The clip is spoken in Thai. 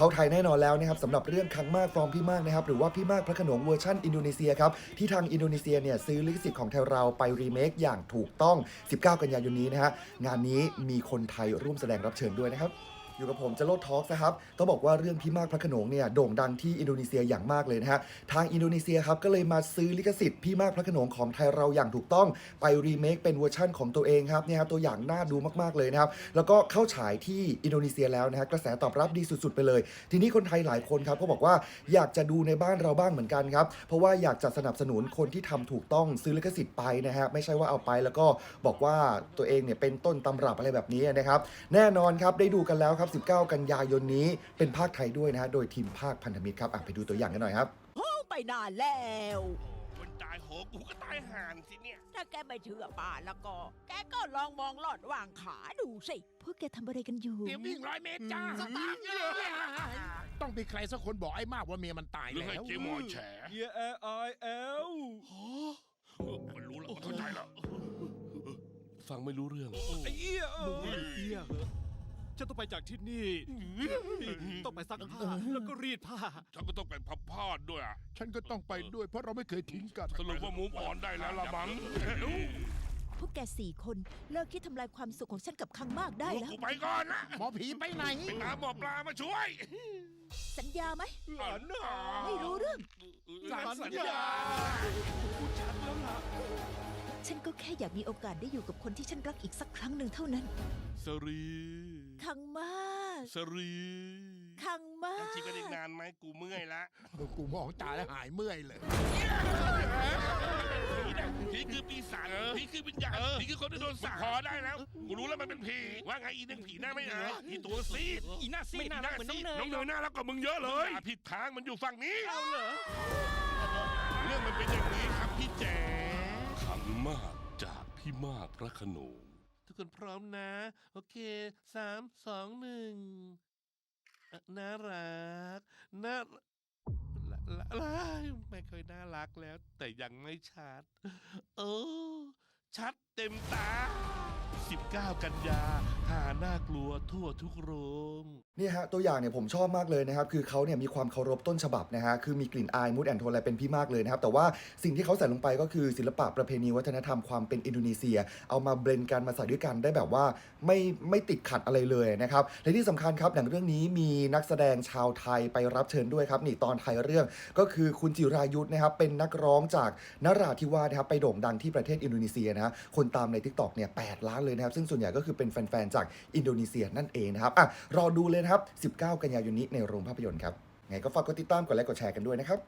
เข้าไทยแน่นอนแล้วนะครับสำหรับเรื่องคังมากฟอร์มพี่มากนะครับหรือว่าพี่มากพระขนงเวอร์ชันอินโดนีเซียครับที่ทางอินโดนีเซียเนี่ยซื้อลิขสิทธิ์ของไทยเราไปรีเมคอย่างถูกต้อง 19 กันยายนนี้นะฮะงานนี้มีคนไทยร่วมแสดงรับเชิญด้วยนะครับ อยู่กับผมจะโลดทอล์กนะครับต้องบอกว่าเรื่องพี่มากพระขนงเนี่ยโด่งดังที่อินโดนีเซียอย่างมากเลยนะฮะทางอินโดนีเซียครับก็เลยมาซื้อลิขสิทธิ์พี่มากพระขนงของไทยเราอย่างถูกต้องไปรีเมคเป็นเวอร์ชั่นของตัวเองครับเนี่ยครับตัวอย่างน่าดูมากๆเลยนะครับแล้วก็เข้าฉายที่อินโดนีเซียแล้วนะฮะกระแสตอบรับดีสุดๆ ไปเลย ทีนี้คนไทยหลายคนครับก็บอกว่าอยากจะดูในบ้านเราบ้างเหมือนกันครับเพราะว่าอยากจะสนับสนุนคนที่ทำถูกต้องซื้อลิขสิทธิ์ไปนะฮะไม่ใช่ว่าเอาไปแล้วก็บอกว่าตัวเองเนี่ยเป็นต้นตำรับอะไรแบบนี้นะครับแน่นอนครับได้ดูกันแล้วครับ19 กันยายนนี้เป็นภาคไทยด้วยนะฮะโดยทีมภาคพันธมิตรครับอะไปดูตัวอย่างกันหน่อยครับ โอ้ไปนานแล้ว คนตายโหงกูก็ตายห่านสิเนี่ย ถ้าแกไม่เชื่อป้าแล้วก็ แกก็ลองมองหลอดวางขาดูสิ พวกแกทำอะไรกันอยู่ เตรียมวิ่งร้อยเมตรจ้าสตาร์ทเลย ต้องมีใครสักคนบอกไอ้มากว่าเมียมันตายเรื่องแล้ให้ว เจมอแฉ เย I I L มันรู้แล้วมันเข้าใจแล้ว ฟังไม่รู้เรื่อง ไอ้เอี้ยเออเอี้ยเหอะ ฉันต้องไปจากที่นี่ ต้องไปซักผ้าแล้วก็รีดผ้า ฉันก็ต้องไปพับพาดด้วยอะฉันก็ต้องไปด้วยเพราะเราไม่เคยทิ้งกัน สรุปว่ามูฟออนได้แล้วละมั้งพวกแกสี่คนเลิกคิดทำลายความสุขของฉันกับคังมากได้แล้ว กูไปก่อนนะหมอผีไปไหน ไปตามหมอปลามาช่วย สัญญาไหมอ่านหนาไม่รู้เรื่องสัญญา ฉันก็แค่อยากมีโอกาสได้อยู่กับคนที่ฉันรักอีกสักครั้งหนึ่งเท่านั้น สรีคังมากสรีคังมาจะกชิมกันอีกนานไหมกูเมื่อยละกูมองตาแล้วหายเมื่อยเลยผีคือปีศาจผีคือวิญญาณผีคือคนที่โดนสั่งพอได้แล้ว กูรู้แล้วมันเป็นผีว่าไงอีนึงผีหน้าไม่อายอีตัวซีดอีหน้าซีดน่ารักเหมือนน้องเนย น้องเนยน่ารักกว่ามึงเยอะเลยผิดทางมันอยู่ฝั่งนี้เอาเหรอเรื่องมันเป็นอย่างนี้ครับพี่แจ๋ขัง มากจากพี่มากพระโขนง ทุกคนพร้อมนะ โอเคสามสองหนึ่งอ่อน่ารักน่าละละละไม่ค่อยน่ารักแล้ว แต่ยังไม่ชัด เออ ชัดเต็มตา 19 กันยา หาน่ากลัวทั่วทุกโรงนี่ฮะตัวอย่างเนี่ยผมชอบมากเลยนะครับคือเขาเนี่ยมีความเคารพต้นฉบับนะฮะคือมีกลิ่นอายมูดแอนโทนอะไรเป็นพี่มากเลยนะครับแต่ว่าสิ่งที่เขาใส่ลงไปก็คือศิลปะประเพณีวัฒนธรรมความเป็นอินโดนีเซีย เอามาเบลนกันมาใส่ด้วยกันได้แบบว่าไม่ไม่ติดขัดอะไรเลยนะครับและที่สำคัญครับหนังเรื่องนี้มีนักแสดงชาวไทยไปรับเชิญด้วยครับนี่ตอนไทยเรื่องก็คือคุณจิรายุทธนะครับเป็นนักร้องจากนราธิวาสนะครับไปโด่งดังที่ประเทศอินโดนีเซียนะคนตามใน t ิ k t o k เนี่ย8ล้านเลยนะครับ ซึ่งส่วนใหญ่ก็คือเป็นแฟนๆ จากอินโดนีเซียนั่นเองนะครับอะรอดูเลยนะครับ 19 กันยายนนี้ในโรงภาพยนตร์ครับไงก็ฝากกดติดตามกดไลค์กดแชร์กันด้วยนะครับ